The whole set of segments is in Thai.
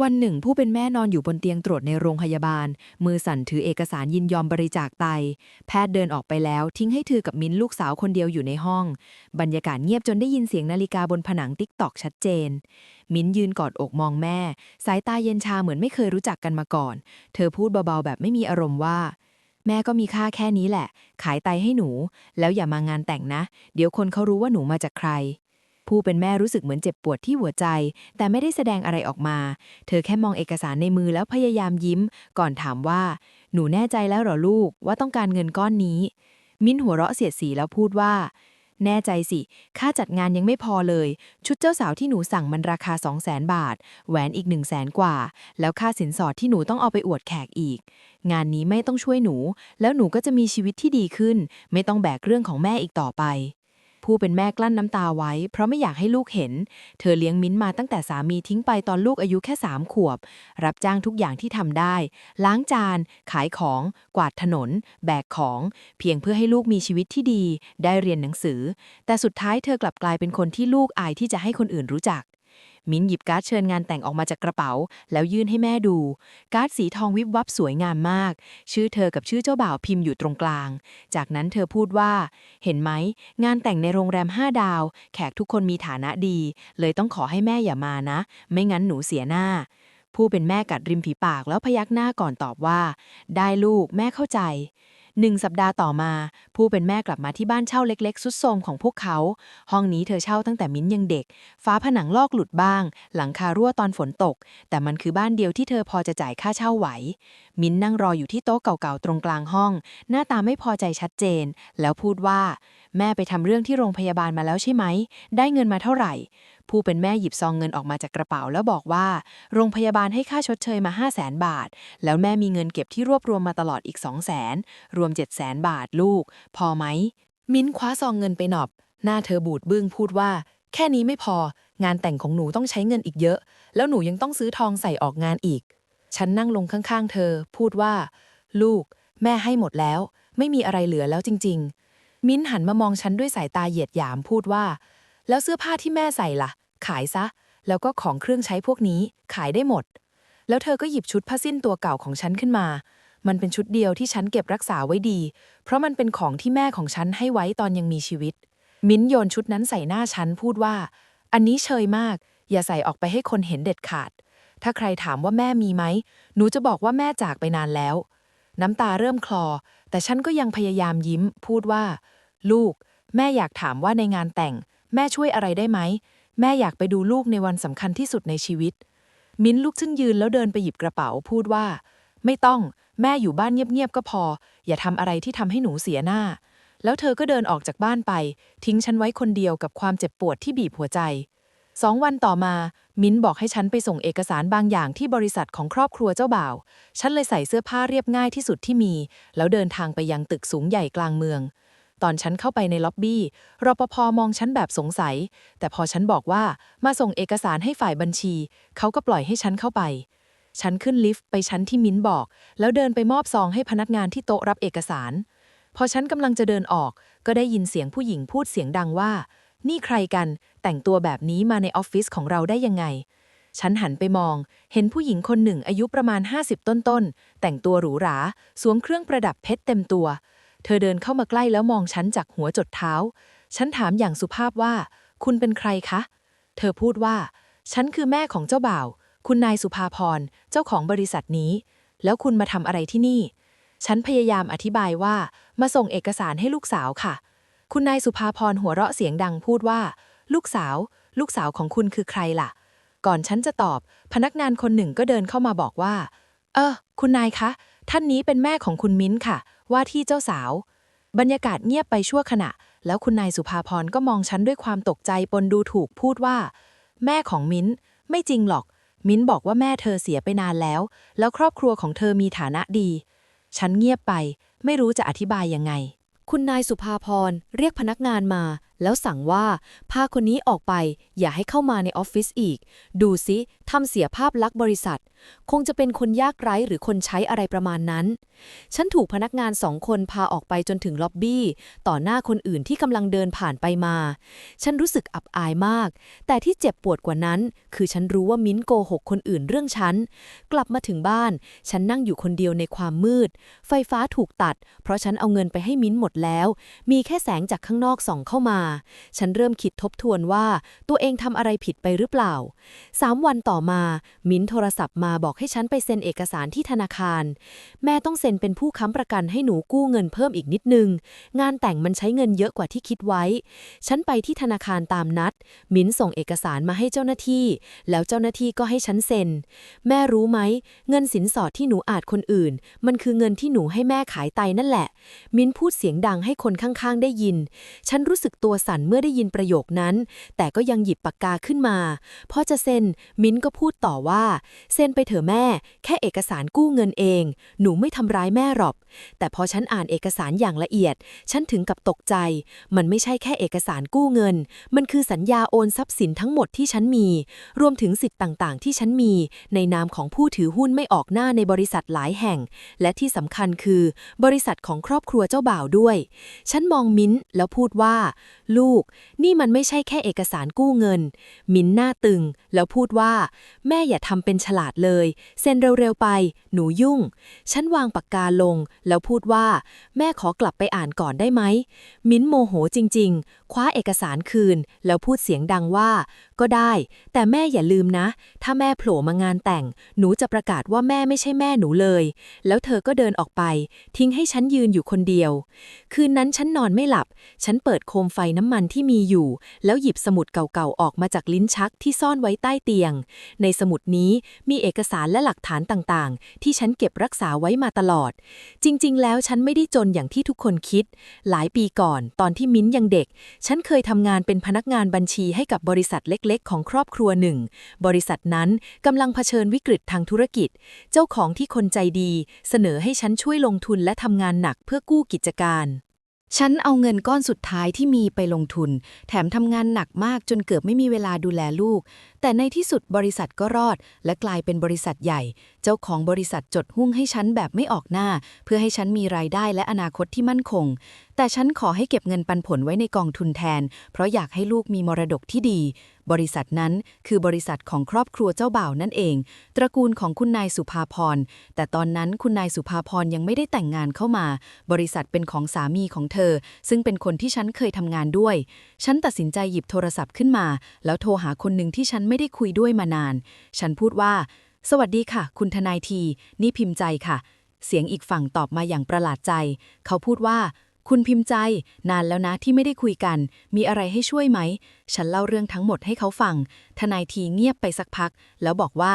วันหนึ่ง ผู้เป็นแม่นอนอยู่บนเตียงตรวจในโรงพยาบาล มือสั่นถือเอกสารยินยอมบริจาคไต แพทย์เดินออกไปแล้ว ทิ้งให้เธอกับมิ้นลูกสาวคนเดียวอยู่ในห้อง บรรยากาศเงียบจนได้ยินเสียงนาฬิกาบนผนังติ๊กตอกชัดเจน มิ้นยืนกอดอกมองแม่ สายตาเย็นชาเหมือนไม่เคยรู้จักกันมาก่อน เธอพูดเบาๆแบบไม่มีอารมณ์ว่า แม่ก็มีค่าแค่นี้แหละ ขายไตให้หนู แล้วอย่ามางานแต่งนะ เดี๋ยวคนเขารู้ว่าหนูมาจากใคร ผู้เป็นแม่รู้สึกเหมือนเจ็บปวดที่หัวใจ แต่ไม่ได้แสดงอะไรออกมา เธอแค่มองเอกสารในมือแล้วพยายามยิ้ม ก่อนถามว่า หนูแน่ใจแล้วเหรอลูกว่าต้องการเงินก้อนนี้ มิ้นหัวเราะเสียดสีแล้วพูดว่า แน่ใจสิ ค่าจัดงานยังไม่พอเลย ชุดเจ้าสาวที่หนูสั่งมันราคา 2 0 0 0 0 0 บาท แหวนอีก 1 0 0 0 0แสนกว่า แล้วค่าสินสอดที่หนูต้องเอาไปอวดแขกอีก งานนี้ไม่ต้องช่วยหนู แล้วหนูก็จะมีชีวิตที่ดีขึ้น ไม่ต้องแบกเรื่องของแม่อีกต่อไป ผู้เป็นแม่กลั้นน้ำตาไว้ เพราะไม่อยากให้ลูกเห็น เธอเลี้ยงมิ้นมาตั้งแต่สามีทิ้งไปตอนลูกอายุแค่สามขวบ รับจ้างทุกอย่างที่ทำได้ ล้างจาน ขายของ กวาดถนน แบกของ เพียงเพื่อให้ลูกมีชีวิตที่ดี ได้เรียนหนังสือ แต่สุดท้ายเธอกลับกลายเป็นคนที่ลูกอายที่จะให้คนอื่นรู้จัก มิ้นหยิบการ์ดเชิญงานแต่งออกมาจากกระเป๋า แล้วยื่นให้แม่ดู การ์ดสีทองวิบวับสวยงามมาก ชื่อเธอกับชื่อเจ้าบ่าวพิมพ์อยู่ตรงกลาง จากนั้นเธอพูดว่า เห็นไหม งานแต่งในโรงแรม5ดาว แขกทุกคนมีฐานะดี เลยต้องขอให้แม่อย่ามานะ ไม่งั้นหนูเสียหน้า ผู้เป็นแม่กัดริมฝีปากแล้วพยักหน้าก่อนตอบว่า ได้ลูกแม่เข้าใจ หนึ่งสัปดาห์ต่อมา ผู้เป็นแม่กลับมาที่บ้านเช่าเล็ก ๆ สุดโทมของพวกเขา ห้องนี้เธอเช่าตั้งแต่มิ้นยังเด็ก ฟ้าผนังลอกหลุดบ้าง หลังคารั่วตอนฝนตก แต่มันคือบ้านเดียวที่เธอพอจะจ่ายค่าเช่าไหว มิ้นนั่งรออยู่ที่โต๊ะเก่าๆตรงกลางห้อง หน้าตาไม่พอใจชัดเจน แล้วพูดว่า แม่ไปทำเรื่องที่โรงพยาบาลมาแล้วใช่ไหม ได้เงินมาเท่าไหร่ ผู้เป็นแม่หยิบซองเงินออกมาจากกระเป๋าแล้วบอกว่า โรงพยาบาลให้ค่าชดเชยมา 5 0 0แสนบาท แล้วแม่มีเงินเก็บที่รวบรวมมาตลอดอีก 2 0 0แสนรวม 7 0 0แสนบาทลูก พอไหม มิ้นคว้าซองเงินไปหนอบ หน้าเธอบูดบึ้งพูดว่า แค่นี้ไม่พอ งานแต่งของหนูต้องใช้เงินอีกเยอะ แล้วหนูยังต้องซื้อทองใส่ออกงานอีก ฉันนั่งลงข้างๆ เธอ พูดว่า ลูก แม่ให้หมดแล้ว ไม่มีอะไรเหลือแล้วจริง ๆ มิ้นหันมามองฉันด้วยสายตาเหยียดหยามพูดว่าแล้วเสื้อผ้าที่แม่ใส่ล่ะ ขายซะ แล้วก็ของเครื่องใช้พวกนี้ขายได้หมด แล้วเธอก็หยิบชุดผ้าสิ้นตัวเก่าของฉันขึ้นมา มันเป็นชุดเดียวที่ฉันเก็บรักษาไว้ดี เพราะมันเป็นของที่แม่ของฉันให้ไว้ตอนยังมีชีวิต มิ้นโยนชุดนั้นใส่หน้าฉันพูดว่า อันนี้เชยมาก อย่าใส่ออกไปให้คนเห็นเด็ดขาด ถ้าใครถามว่าแม่มีไหม หนูจะบอกว่าแม่จากไปนานแล้ว น้ำตาเริ่มคลอ แต่ฉันก็ยังพยายามยิ้ม พูดว่า ลูกแม่อยากถามว่าในงานแต่ง แม่ช่วยอะไรได้ไหม แม่อยากไปดูลูกในวันสำคัญที่สุดในชีวิต มิ้นลุกขึ้นยืนแล้วเดินไปหยิบกระเป๋าพูดว่า ไม่ต้อง แม่อยู่บ้านเงียบๆก็พอ อย่าทำอะไรที่ทำให้หนูเสียหน้า แล้วเธอก็เดินออกจากบ้านไป ทิ้งฉันไว้คนเดียวกับความเจ็บปวดที่บีบหัวใจสองวันต่อมา มิ้นบอกให้ฉันไปส่งเอกสารบางอย่างที่บริษัทของครอบครัวเจ้าบ่าว ฉันเลยใส่เสื้อผ้าเรียบง่ายที่สุดที่มี แล้วเดินทางไปยังตึกสูงใหญ่กลางเมือง ตอนฉันเข้าไปในล็อบบี้รปภมองฉันแบบสงสัย แต่พอฉันบอกว่ามาส่งเอกสารให้ฝ่ายบัญชี เขาก็ปล่อยให้ฉันเข้าไป ฉันขึ้นลิฟต์ไปชั้นที่มิ้นบอก แล้วเดินไปมอบซองให้พนักงานที่โต๊ะรับเอกสาร พอฉันกำลังจะเดินออก ก็ได้ยินเสียงผู้หญิงพูดเสียงดังว่า นี่ใครกัน แต่งตัวแบบนี้มาในออฟฟิศของเราได้ยังไงฉันหันไปมอง เห็นผู้หญิงคนหนึ่งอายุประมาณ 50 ต้นๆ แต่งตัวหรูหรา สวมเครื่องประดับเพชรเต็มตัว เธอเดินเข้ามาใกล้แล้วมองฉันจากหัวจดเท้า ฉันถามอย่างสุภาพว่า คุณเป็นใครคะ เธอพูดว่า ฉันคือแม่ของเจ้าบ่าว คุณนายสุภาพร เจ้าของบริษัทนี้ แล้วคุณมาทำอะไรที่นี่ ฉันพยายามอธิบายว่า มาส่งเอกสารให้ลูกสาวค่ะ คุณนายสุภาพรหัวเราะเสียงดังพูดว่า ลูกสาว ลูกสาวของคุณคือใครล่ะ ก่อนฉันจะตอบ พนักงานคนหนึ่งก็เดินเข้ามาบอกว่า เออ คุณนายคะ ท่านนี้เป็นแม่ของคุณมิ้นค่ะ ว่าที่เจ้าสาว บรรยากาศเงียบไปชั่วขณะ แล้วคุณนายสุภาพรก็มองฉันด้วยความตกใจปนดูถูกพูดว่า แม่ของมิ้นไม่จริงหรอก มิ้นบอกว่าแม่เธอเสียไปนานแล้ว แล้วครอบครัวของเธอมีฐานะดี ฉันเงียบไป ไม่รู้จะอธิบายยังไง คุณนายสุภาพรเรียกพนักงานมา แล้วสั่งว่าพาคนนี้ออกไปอย่าให้เข้ามาในออฟฟิศอีก ดูซิทำเสียภาพลักษณ์บริษัท คงจะเป็นคนยากไร้หรือคนใช้อะไรประมาณนั้น ฉันถูกพนักงานสองคนพาออกไปจนถึงล็อบบี้ ต่อหน้าคนอื่นที่กำลังเดินผ่านไปมา ฉันรู้สึกอับอายมาก แต่ที่เจ็บปวดกว่านั้น คือฉันรู้ว่ามิ้นโกหกคนอื่นเรื่องฉัน กลับมาถึงบ้าน ฉันนั่งอยู่คนเดียวในความมืด ไฟฟ้าถูกตัด เพราะฉันเอาเงินไปให้มิ้นหมดแล้ว มีแค่แสงจากข้างนอกส่องเข้ามาฉันเริ่มคิดทบทวนว่าตัวเองทำอะไรผิดไปหรือเปล่าสามวันต่อมา มิ้นโทรศัพท์มาบอกให้ฉันไปเซ็นเอกสารที่ธนาคาร แม่ต้องเซ็นเป็นผู้ค้ำประกันให้หนูกู้เงินเพิ่มอีกนิดนึง งานแต่งมันใช้เงินเยอะกว่าที่คิดไว้ ฉันไปที่ธนาคารตามนัด มิ้นส่งเอกสารมาให้เจ้าหน้าที่ แล้วเจ้าหน้าที่ก็ให้ฉันเซ็น แม่รู้ไหม เงินสินสอดที่หนูอาจคนอื่น มันคือเงินที่หนูให้แม่ขายไตนั่นแหละ มิ้นพูดเสียงดังให้คนข้างๆ ได้ยิน ฉันรู้สึกตัวสั่นเมื่อได้ยินประโยคนั้น แต่ก็ยังหยิบปากกาขึ้นมาพอจะเซ็นมิ้นก็พูดต่อว่า เซ็นไปเถอะแม่ แค่เอกสารกู้เงินเอง หนูไม่ทำร้ายแม่หรอก แต่พอฉันอ่านเอกสารอย่างละเอียด ฉันถึงกับตกใจ มันไม่ใช่แค่เอกสารกู้เงิน มันคือสัญญาโอนทรัพย์สินทั้งหมดที่ฉันมี รวมถึงสิทธิ์ต่างๆ ที่ฉันมี ในนามของผู้ถือหุ้นไม่ออกหน้าในบริษัทหลายแห่ง และที่สำคัญคือ บริษัทของครอบครัวเจ้าบ่าวด้วย ฉันมองมิ้นแล้วพูดว่าลูก นี่มันไม่ใช่แค่เอกสารกู้เงิน มินหน้าตึง แล้วพูดว่า แม่อย่าทำเป็นฉลาดเลย เซ็นเร็วๆไป หนูยุ่ง ฉันวางปากกาลง แล้วพูดว่า แม่ขอกลับไปอ่านก่อนได้ไหม มิ้นโมโหจริง ๆ คว้าเอกสารคืน แล้วพูดเสียงดังว่า ก็ได้ แต่แม่อย่าลืมนะ ถ้าแม่โผล่มางานแต่ง หนูจะประกาศว่าแม่ไม่ใช่แม่หนูเลย แล้วเธอก็เดินออกไป ทิ้งให้ฉันยืนอยู่คนเดียว คืนนั้นฉันนอนไม่หลับ ฉันเปิดโคมไฟน้ำมันที่มีอยู่ แล้วหยิบสมุดเก่าๆออกมาจากลิ้นชักที่ซ่อนไว้ใต้เตียง ในสมุดนี้มีเอกสารและหลักฐานต่างๆ ที่ฉันเก็บรักษาไว้มาตลอด จริง ๆ แล้วฉันไม่ได้จนอย่างที่ทุกคนคิด หลายปีก่อน ตอนที่มิ้นยังเด็กฉันเคยทำงานเป็นพนักงานบัญชีให้กับบริษัทเล็กๆ ของครอบครัวหนึ่ง บริษัทนั้นกำลังเผชิญวิกฤตทางธุรกิจ เจ้าของที่คนใจดี เสนอให้ฉันช่วยลงทุนและทำงานหนักเพื่อกู้กิจการ ฉันเอาเงินก้อนสุดท้ายที่มีไปลงทุน แถมทำงานหนักมากจนเกือบไม่มีเวลาดูแลลูก แต่ในที่สุดบริษัทก็รอด และกลายเป็นบริษัทใหญ่ เจ้าของบริษัทจดหุ้นให้ฉันแบบไม่ออกหน้า เพื่อให้ฉันมีรายได้และอนาคตที่มั่นคงแต่ฉันขอให้เก็บเงินปันผลไว้ในกองทุนแทน เพราะอยากให้ลูกมีมรดกที่ดี บริษัทนั้นคือบริษัทของครอบครัวเจ้าบ่าวนั่นเอง ตระกูลของคุณนายสุภาพร แต่ตอนนั้นคุณนายสุภาพรยังไม่ได้แต่งงานเข้ามา บริษัทเป็นของสามีของเธอ ซึ่งเป็นคนที่ฉันเคยทำงานด้วย ฉันตัดสินใจหยิบโทรศัพท์ขึ้นมา แล้วโทรหาคนหนึ่งที่ฉันไม่ได้คุยด้วยมานาน ฉันพูดว่า สวัสดีค่ะ คุณทนายที นี่พิมพ์ใจค่ะ เสียงอีกฝั่งตอบมาอย่างประหลาดใจ เขาพูดว่า คุณพิมพ์ใจ นานแล้วนะที่ไม่ได้คุยกัน มีอะไรให้ช่วยไหม ฉันเล่าเรื่องทั้งหมดให้เขาฟัง ทนายทีเงียบไปสักพัก แล้วบอกว่า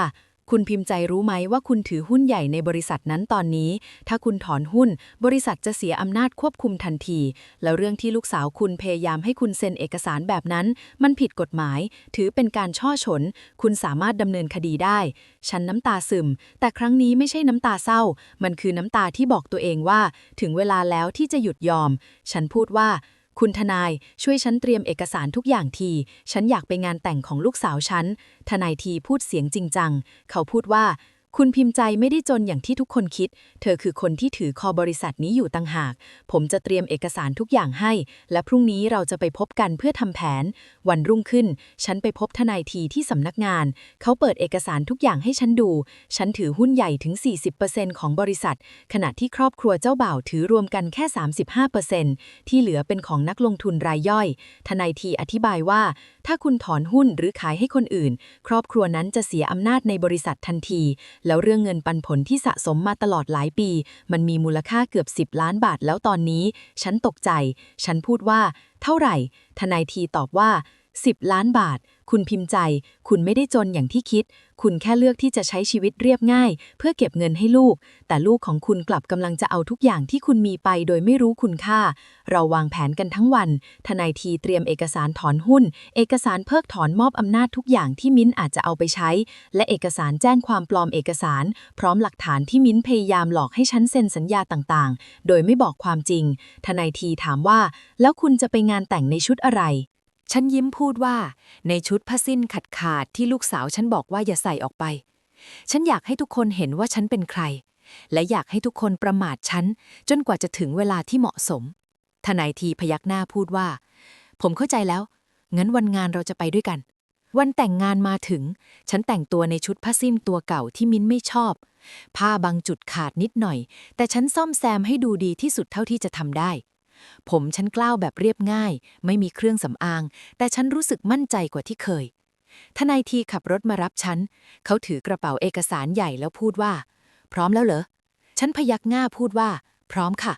คุณพิมพ์ใจรู้ไหมว่าคุณถือหุ้นใหญ่ในบริษัทนั้นตอนนี้ ถ้าคุณถอนหุ้น บริษัทจะเสียอำนาจควบคุมทันที แล้วเรื่องที่ลูกสาวคุณพยายามให้คุณเซ็นเอกสารแบบนั้น มันผิดกฎหมาย ถือเป็นการช่อฉน คุณสามารถดำเนินคดีได้ ฉันน้ำตาซึม แต่ครั้งนี้ไม่ใช่น้ำตาเศร้า มันคือน้ำตาที่บอกตัวเองว่า ถึงเวลาแล้วที่จะหยุดยอม ฉันพูดว่า คุณทนายช่วยฉันเตรียมเอกสารทุกอย่างที ฉันอยากไปงานแต่งของลูกสาวฉัน ทนายทีพูดเสียงจริงจัง เขาพูดว่า คุณพิมพ์ใจไม่ได้จนอย่างที่ทุกคนคิด เธอคือคนที่ถือคอบริษัทนี้อยู่ต่างหาก ผมจะเตรียมเอกสารทุกอย่างให้ และพรุ่งนี้เราจะไปพบกันเพื่อทำแผน วันรุ่งขึ้น ฉันไปพบทนายทีที่สำนักงาน เขาเปิดเอกสารทุกอย่างให้ฉันดู ฉันถือหุ้นใหญ่ถึง 40%ของบริษัท ขณะที่ครอบครัวเจ้าบ่าวถือรวมกันแค่ 35%ที่เหลือเป็นของนักลงทุนรายย่อย ทนายทีอธิบายว่า ถ้าคุณถอนหุ้นหรือขายให้คนอื่น ครอบครัวนั้นจะเสียอำนาจในบริษัททันทีแล้วเรื่องเงินปันผลที่สะสมมาตลอดหลายปี มันมีมูลค่าเกือบ 10 ล้านบาทแล้วตอนนี้ ฉันตกใจ ฉันพูดว่า เท่าไหร่ ทนายทีตอบว่า 10 ล้านบาท คุณพิมพ์ใจ คุณไม่ได้จนอย่างที่คิด คุณแค่เลือกที่จะใช้ชีวิตเรียบง่าย เพื่อเก็บเงินให้ลูก แต่ลูกของคุณกลับกำลังจะเอาทุกอย่างที่คุณมีไปโดยไม่รู้คุณค่า เราวางแผนกันทั้งวัน ทนายทีเตรียมเอกสารถอนหุ้น เอกสารเพิกถอนมอบอำนาจทุกอย่างที่มิ้นอาจจะเอาไปใช้ และเอกสารแจ้งความปลอมเอกสาร พร้อมหลักฐานที่มิ้นพยายามหลอกให้ฉันเซ็นสัญญาต่างๆ โดยไม่บอกความจริง ทนายทีถามว่า แล้วคุณจะไปงานแต่งในชุดอะไร ฉันยิ้มพูดว่า ในชุดผ้าสิ้นขาดขาดที่ลูกสาวฉันบอกว่าอย่าใส่ออกไป ฉันอยากให้ทุกคนเห็นว่าฉันเป็นใคร และอยากให้ทุกคนประมาทฉัน จนกว่าจะถึงเวลาที่เหมาะสม ทนายทีพยักหน้าพูดว่า ผมเข้าใจแล้ว งั้นวันงานเราจะไปด้วยกัน วันแต่งงานมาถึง ฉันแต่งตัวในชุดผ้าสิ้นตัวเก่าที่มิ้นไม่ชอบ ผ้าบางจุดขาดนิดหน่อย แต่ฉันซ่อมแซมให้ดูดีที่สุดเท่าที่จะทำได้ ผมฉันกล้าวแบบเรียบง่าย ไม่มีเครื่องสำอาง แต่ฉันรู้สึกมั่นใจกว่าที่เคย ทนายทีขับรถมารับฉัน เขาถือกระเป๋าเอกสารใหญ่แล้วพูดว่า พร้อมแล้วเหรอ ฉันพยักหน้าพูดว่า พร้อมค่ะ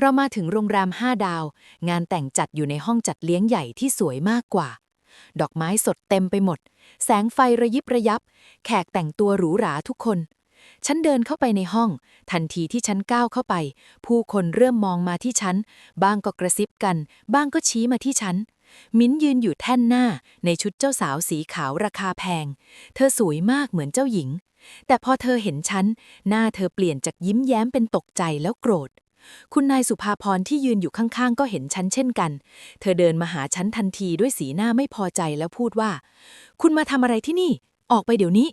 เรามาถึงโรงแรมห้าดาว งานแต่งจัดอยู่ในห้องจัดเลี้ยงใหญ่ที่สวยมากกว่า ดอกไม้สดเต็มไปหมด แสงไฟระยิบระยับ แขกแต่งตัวหรูหราทุกคน ฉันเดินเข้าไปในห้อง ทันทีที่ฉันก้าวเข้าไป ผู้คนเริ่มมองมาที่ฉัน บ้างก็กระซิบกัน บ้างก็ชี้มาที่ฉัน มิ้นยืนอยู่แท่นหน้า ในชุดเจ้าสาวสีขาวราคาแพง เธอสวยมากเหมือนเจ้าหญิง แต่พอเธอเห็นฉัน หน้าเธอเปลี่ยนจากยิ้มแย้มเป็นตกใจแล้วโกรธคุณนายสุภาพรที่ยืนอยู่ข้างๆ ก็เห็นฉันเช่นกัน เธอเดินมาหาฉันทันทีด้วยสีหน้าไม่พอใจแล้วพูดว่า คุณมาทำอะไรที่นี่ ออกไปเดี๋ยวนี้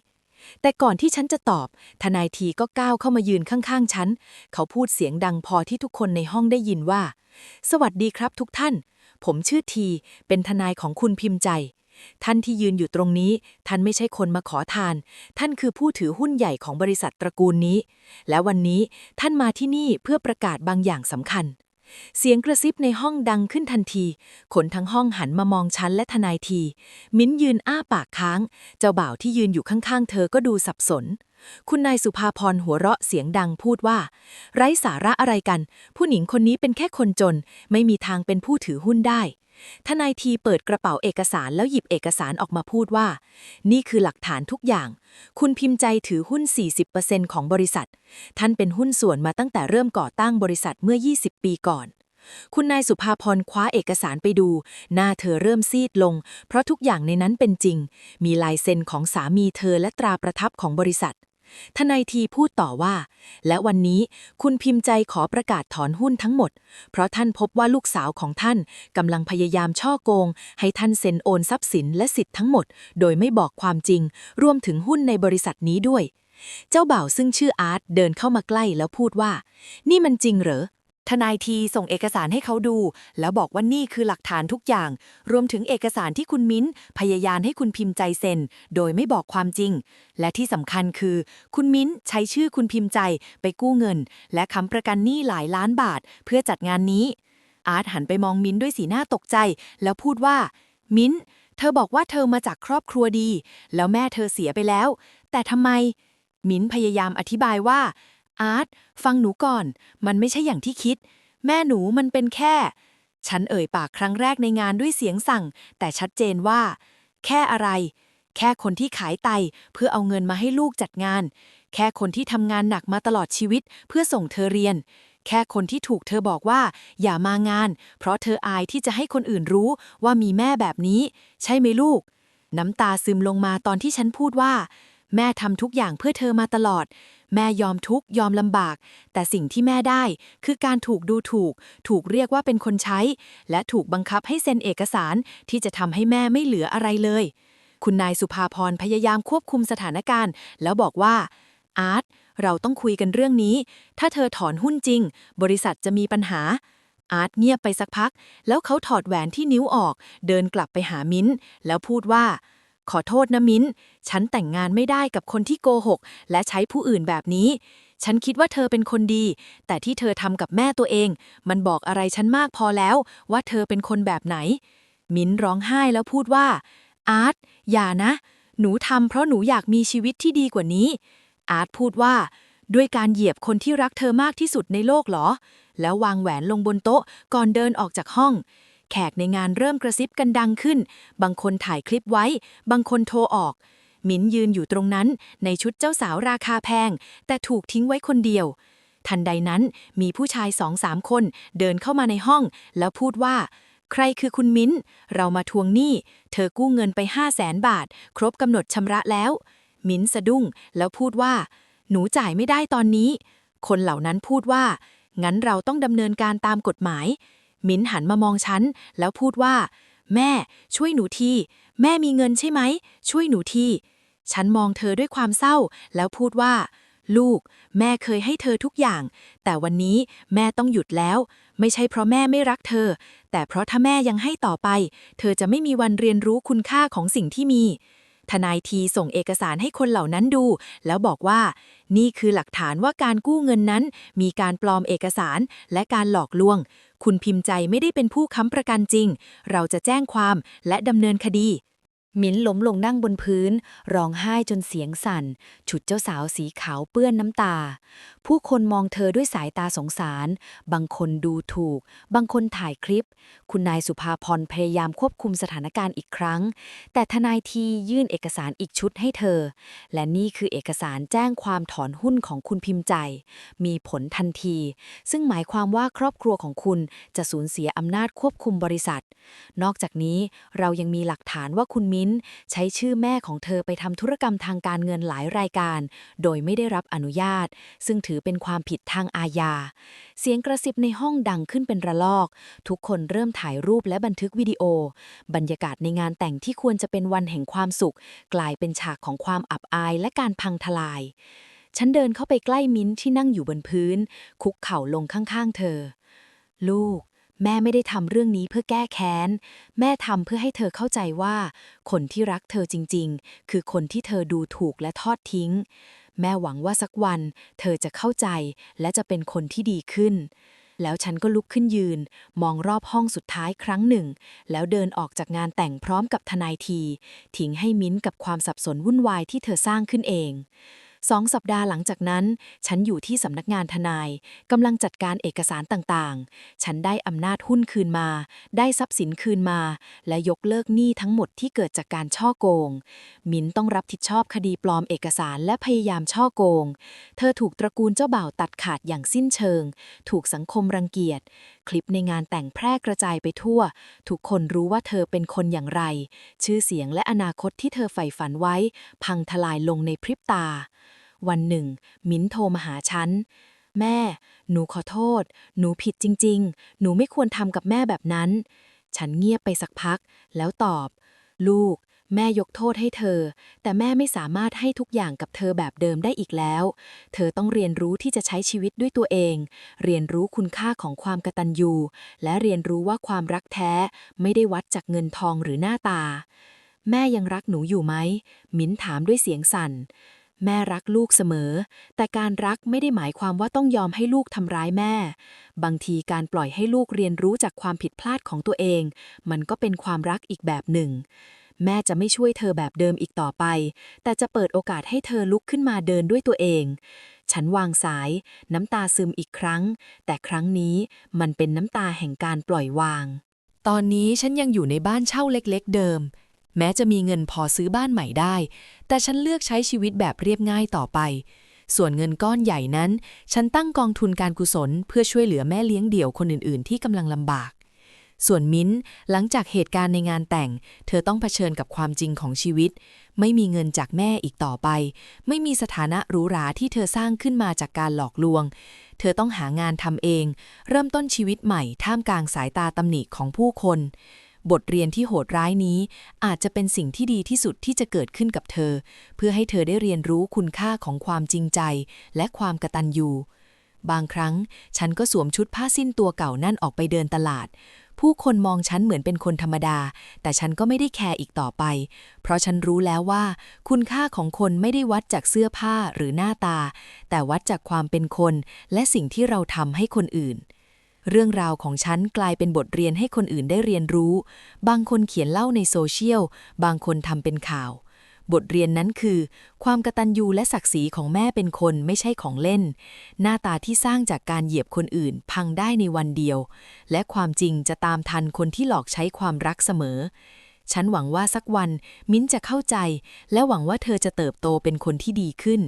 แต่ก่อนที่ฉันจะตอบ ทนายทีก็ก้าวเข้ามายืนข้างๆ ฉัน เขาพูดเสียงดังพอที่ทุกคนในห้องได้ยินว่า สวัสดีครับทุกท่าน ผมชื่อที เป็นทนายของคุณพิมพ์ใจ ท่านที่ยืนอยู่ตรงนี้ ท่านไม่ใช่คนมาขอทาน ท่านคือผู้ถือหุ้นใหญ่ของบริษัทตระกูลนี้ และวันนี้ท่านมาที่นี่เพื่อประกาศบางอย่างสำคัญ เสียงกระซิบในห้องดังขึ้นทันที คนทั้งห้องหันมามองฉันและทนายที มิ้นยืนอ้าปากค้าง เจ้าบ่าวที่ยืนอยู่ข้างๆ เธอก็ดูสับสน คุณนายสุภาพรหัวเราะเสียงดังพูดว่า ไร้สาระอะไรกัน ผู้หญิงคนนี้เป็นแค่คนจน ไม่มีทางเป็นผู้ถือหุ้นได้ ทนายทีเปิดกระเป๋าเอกสารแล้วหยิบเอกสารออกมาพูดว่า นี่คือหลักฐานทุกอย่าง คุณพิมพ์ใจถือหุ้น 40%ของบริษัท ท่านเป็นหุ้นส่วนมาตั้งแต่เริ่มก่อตั้งบริษัทเมื่อ 20 ปีก่อน คุณนายสุภาพรคว้าเอกสารไปดู หน้าเธอเริ่มซีดลง เพราะทุกอย่างในนั้นเป็นจริง มีลายเซ็นของสามีเธอและตราประทับของบริษัท ทนายทีพูดต่อว่า และวันนี้คุณพิมพ์ใจขอประกาศถอนหุ้นทั้งหมด เพราะท่านพบว่าลูกสาวของท่านกำลังพยายามช่อโกง ให้ท่านเซ็นโอนทรัพย์สินและสิทธิ์ทั้งหมด โดยไม่บอกความจริง รวมถึงหุ้นในบริษัทนี้ด้วย เจ้าบ่าวซึ่งชื่ออาร์ตเดินเข้ามาใกล้แล้วพูดว่า นี่มันจริงเหรอ ทนายทีส่งเอกสารให้เขาดู แล้วบอกว่านี่คือหลักฐานทุกอย่าง รวมถึงเอกสารที่คุณมิ้นพยายามให้คุณพิมพ์ใจเซ็น โดยไม่บอกความจริง และที่สำคัญคือ คุณมิ้นใช้ชื่อคุณพิมพ์ใจไปกู้เงิน และค้ำประกันหนี้หลายล้านบาท เพื่อจัดงานนี้ อาร์ตหันไปมองมิ้นด้วยสีหน้าตกใจ แล้วพูดว่า มิ้นเธอบอกว่าเธอมาจากครอบครัวดี แล้วแม่เธอเสียไปแล้ว แต่ทำไม มิ้นพยายามอธิบายว่า อาร์ตฟังหนูก่อน มันไม่ใช่อย่างที่คิด แม่หนูมันเป็นแค่ ฉันเอ่ยปากครั้งแรกในงานด้วยเสียงสั่ง แต่ชัดเจนว่า แค่อะไร แค่คนที่ขายไตเพื่อเอาเงินมาให้ลูกจัดงาน แค่คนที่ทำงานหนักมาตลอดชีวิตเพื่อส่งเธอเรียน แค่คนที่ถูกเธอบอกว่า อย่ามางาน เพราะเธออายที่จะให้คนอื่นรู้ว่ามีแม่แบบนี้ ใช่ไหมลูก น้ำตาซึมลงมาตอนที่ฉันพูดว่า แม่ทำทุกอย่างเพื่อเธอมาตลอด แม่ยอมทุกยอมลำบาก แต่สิ่งที่แม่ได้คือการถูกดูถูก ถูกเรียกว่าเป็นคนใช้ และถูกบังคับให้เซ็นเอกสารที่จะทำให้แม่ไม่เหลืออะไรเลย คุณนายสุภาพรพยายามควบคุมสถานการณ์ แล้วบอกว่า อาร์ตเราต้องคุยกันเรื่องนี้ ถ้าเธอถอนหุ้นจริง บริษัทจะมีปัญหา อาร์ตเงียบไปสักพัก แล้วเขาถอดแหวนที่นิ้วออก เดินกลับไปหามิ้น แล้วพูดว่า ขอโทษนะมิ้น ฉันแต่งงานไม่ได้กับคนที่โกหก และใช้ผู้อื่นแบบนี้ ฉันคิดว่าเธอเป็นคนดี แต่ที่เธอทำกับแม่ตัวเอง มันบอกอะไรฉันมากพอแล้วว่าเธอเป็นคนแบบไหน มิ้นร้องไห้แล้วพูดว่า อาร์ตอย่านะ หนูทำเพราะหนูอยากมีชีวิตที่ดีกว่านี้ อาร์ตพูดว่า ด้วยการเหยียบคนที่รักเธอมากที่สุดในโลกเหรอ แล้ววางแหวนลงบนโต๊ะก่อนเดินออกจากห้อง แขกในงานเริ่มกระซิบกันดังขึ้น บางคนถ่ายคลิปไว้ บางคนโทรออก มิ้นยืนอยู่ตรงนั้น ในชุดเจ้าสาวราคาแพง แต่ถูกทิ้งไว้คนเดียว ทันใดนั้นมีผู้ชายสองสามคน เดินเข้ามาในห้อง แล้วพูดว่า ใครคือคุณมิ้น เรามาทวงหนี้ เธอกู้เงินไปห้าแสนบาท ครบกำหนดชำระแล้ว มิ้นสะดุ้ง แล้วพูดว่า หนูจ่ายไม่ได้ตอนนี้ คนเหล่านั้นพูดว่างั้นเราต้องดำเนินการตามกฎหมาย มิ้นหันมามองฉัน แล้วพูดว่า แม่ ช่วยหนูที แม่มีเงินใช่ไหม ช่วยหนูทีฉันมองเธอด้วยความเศร้า แล้วพูดว่า ลูก แม่เคยให้เธอทุกอย่าง แต่วันนี้แม่ต้องหยุดแล้ว ไม่ใช่เพราะแม่ไม่รักเธอ แต่เพราะถ้าแม่ยังให้ต่อไป เธอจะไม่มีวันเรียนรู้คุณค่าของสิ่งที่มี ทนายทีส่งเอกสารให้คนเหล่านั้นดู แล้วบอกว่า นี่คือหลักฐานว่าการกู้เงินนั้น มีการปลอมเอกสารและการหลอกลวง คุณพิมพ์ใจไม่ได้เป็นผู้ค้ำประกันจริง เราจะแจ้งความและดำเนินคดีมิ้นล้มลงนั่งบนพื้น ร้องไห้จนเสียงสั่น ฉุดเจ้าสาวสีขาวเปื้อนน้ำตาผู้คนมองเธอด้วยสายตาสงสาร บางคนดูถูก บางคนถ่ายคลิป คุณนายสุภาพรพยายามควบคุมสถานการณ์อีกครั้ง แต่ทนายทียื่นเอกสารอีกชุดให้เธอ และนี่คือเอกสารแจ้งความถอนหุ้นของคุณพิมพ์ใจ มีผลทันที ซึ่งหมายความว่าครอบครัวของคุณจะสูญเสียอำนาจควบคุมบริษัท นอกจากนี้เรายังมีหลักฐานว่าคุณมิ้น ใช้ชื่อแม่ของเธอไปทำธุรกรรมทางการเงินหลายรายการ โดยไม่ได้รับอนุญาต ซึ่งถือเป็นความผิดทางอาญา เสียงกระซิบในห้องดังขึ้นเป็นระลอก ทุกคนเริ่มถ่ายรูปและบันทึกวิดีโอ บรรยากาศในงานแต่งที่ควรจะเป็นวันแห่งความสุข กลายเป็นฉากของความอับอายและการพังทลาย ฉันเดินเข้าไปใกล้มิ้นที่นั่งอยู่บนพื้น คุกเข่าลงข้างๆ เธอ ลูก แม่ไม่ได้ทำเรื่องนี้เพื่อแก้แค้น แม่ทำเพื่อให้เธอเข้าใจว่า คนที่รักเธอจริง ๆ คือคนที่เธอดูถูกและทอดทิ้ง แม่หวังว่าสักวัน เธอจะเข้าใจและจะเป็นคนที่ดีขึ้น แล้วฉันก็ลุกขึ้นยืน มองรอบห้องสุดท้ายครั้งหนึ่ง แล้วเดินออกจากงานแต่งพร้อมกับทนายที ทิ้งให้มิ้นกับความสับสนวุ่นวายที่เธอสร้างขึ้นเอง สองสัปดาห์หลังจากนั้น ฉันอยู่ที่สำนักงานทนายกำลังจัดการเอกสารต่างๆ ฉันได้อำนาจหุ้นคืนมา ได้ทรัพย์สินคืนมา และยกเลิกหนี้ทั้งหมดที่เกิดจากการช่อโกง มินต้องรับผิดชอบคดีปลอมเอกสารและพยายามช่อโกง เธอถูกตระกูลเจ้าบ่าวตัดขาดอย่างสิ้นเชิง ถูกสังคมรังเกียจคลิปในงานแต่งแพร่กระจายไปทั่ว ทุกคนรู้ว่าเธอเป็นคนอย่างไร ชื่อเสียงและอนาคตที่เธอใฝ่ฝันไว้ พังทลายลงในพริบตา วันหนึ่ง มิ้นโทรมาหาฉัน แม่ หนูขอโทษ หนูผิดจริง ๆ หนูไม่ควรทำกับแม่แบบนั้น ฉันเงียบไปสักพัก แล้วตอบ ลูก แม่ยกโทษให้เธอ แต่แม่ไม่สามารถให้ทุกอย่างกับเธอแบบเดิมได้อีกแล้ว เธอต้องเรียนรู้ที่จะใช้ชีวิตด้วยตัวเอง เรียนรู้คุณค่าของความกตัญญู และเรียนรู้ว่าความรักแท้ไม่ได้วัดจากเงินทองหรือหน้าตา แม่ยังรักหนูอยู่ไหม มิ้นถามด้วยเสียงสั่น แม่รักลูกเสมอ แต่การรักไม่ได้หมายความว่าต้องยอมให้ลูกทำร้ายแม่ บางทีการปล่อยให้ลูกเรียนรู้จากความผิดพลาดของตัวเอง มันก็เป็นความรักอีกแบบหนึ่ง แม่จะไม่ช่วยเธอแบบเดิมอีกต่อไป แต่จะเปิดโอกาสให้เธอลุกขึ้นมาเดินด้วยตัวเอง ฉันวางสาย น้ำตาซึมอีกครั้ง แต่ครั้งนี้มันเป็นน้ำตาแห่งการปล่อยวาง ตอนนี้ฉันยังอยู่ในบ้านเช่าเล็กๆเดิม แม้จะมีเงินพอซื้อบ้านใหม่ได้ แต่ฉันเลือกใช้ชีวิตแบบเรียบง่ายต่อไป ส่วนเงินก้อนใหญ่นั้น ฉันตั้งกองทุนการกุศล เพื่อช่วยเหลือแม่เลี้ยงเดี่ยวคนอื่น ๆ ที่กำลังลำบาก ส่วนมิ้นท์หลังจากเหตุการณ์ในงานแต่ง เธอต้องเผชิญกับความจริงของชีวิต ไม่มีเงินจากแม่อีกต่อไป ไม่มีสถานะหรูหราที่เธอสร้างขึ้นมาจากการหลอกลวง เธอต้องหางานทำเอง เริ่มต้นชีวิตใหม่ท่ามกลางสายตาตำหนิของผู้คน บทเรียนที่โหดร้ายนี้ อาจจะเป็นสิ่งที่ดีที่สุดที่จะเกิดขึ้นกับเธอ เพื่อให้เธอได้เรียนรู้คุณค่าของความจริงใจ และความกตัญญูบางครั้งฉันก็สวมชุดผ้าสิ้นตัวเก่านั่นออกไปเดินตลาด ผู้คนมองฉันเหมือนเป็นคนธรรมดา แต่ฉันก็ไม่ได้แคร์อีกต่อไป เพราะฉันรู้แล้วว่า คุณค่าของคนไม่ได้วัดจากเสื้อผ้าหรือหน้าตา แต่วัดจากความเป็นคน และสิ่งที่เราทำให้คนอื่น เรื่องราวของฉันกลายเป็นบทเรียนให้คนอื่นได้เรียนรู้ บางคนเขียนเล่าในโซเชียล บางคนทำเป็นข่าว บทเรียนนั้นคือ ความกตัญญูและศักดิ์ศรีของแม่เป็นคนไม่ใช่ของเล่น หน้าตาที่สร้างจากการเหยียบคนอื่น พังได้ในวันเดียว และความจริงจะตามทันคนที่หลอกใช้ความรักเสมอ ฉันหวังว่าสักวันมิ้นจะเข้าใจ และหวังว่าเธอจะเติบโตเป็นคนที่ดีขึ้น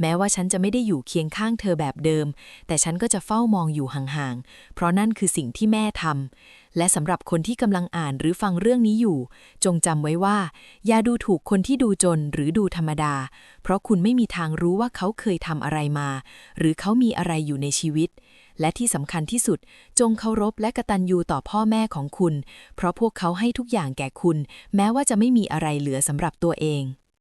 แม้ว่าฉันจะไม่ได้อยู่เคียงข้างเธอแบบเดิม แต่ฉันก็จะเฝ้ามองอยู่ห่างๆ เพราะนั่นคือสิ่งที่แม่ทำและสำหรับคนที่กำลังอ่านหรือฟังเรื่องนี้อยู่ จงจำไว้ว่า อย่าดูถูกคนที่ดูจนหรือดูธรรมดา เพราะคุณไม่มีทางรู้ว่าเขาเคยทำอะไรมา หรือเขามีอะไรอยู่ในชีวิต และที่สำคัญที่สุด จงเคารพและกตัญญูต่อพ่อแม่ของคุณ เพราะพวกเขาให้ทุกอย่างแก่คุณ แม้ว่าจะไม่มีอะไรเหลือสำหรับตัวเอง